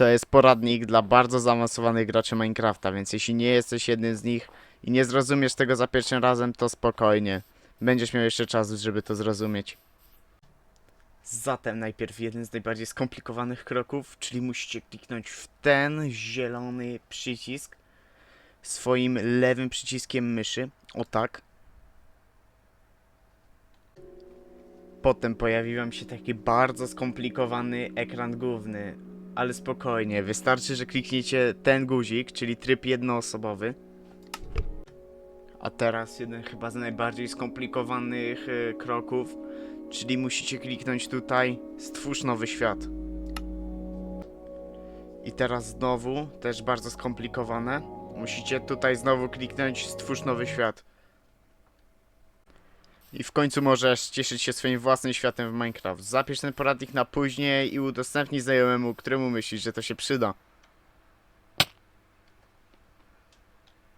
To jest poradnik dla bardzo zaawansowanych graczy Minecrafta, więc jeśli nie jesteś jednym z nich i nie zrozumiesz tego za pierwszym razem, to spokojnie. Będziesz miał jeszcze czas, żeby to zrozumieć. Zatem najpierw jeden z najbardziej skomplikowanych kroków, czyli musicie kliknąć w ten zielony przycisk swoim lewym przyciskiem myszy. O tak. Potem pojawi wam się taki bardzo skomplikowany ekran główny, ale spokojnie, wystarczy, że klikniecie ten guzik, czyli tryb jednoosobowy. A teraz jeden chyba z najbardziej skomplikowanych e, kroków, czyli musicie kliknąć tutaj stwórz nowy świat. I teraz znowu, też bardzo skomplikowane, musicie tutaj znowu kliknąć stwórz nowy świat. I w końcu możesz cieszyć się swoim własnym światem w Minecraft. Zapisz ten poradnik na później i udostępnij znajomemu, któremu myślisz, że to się przyda.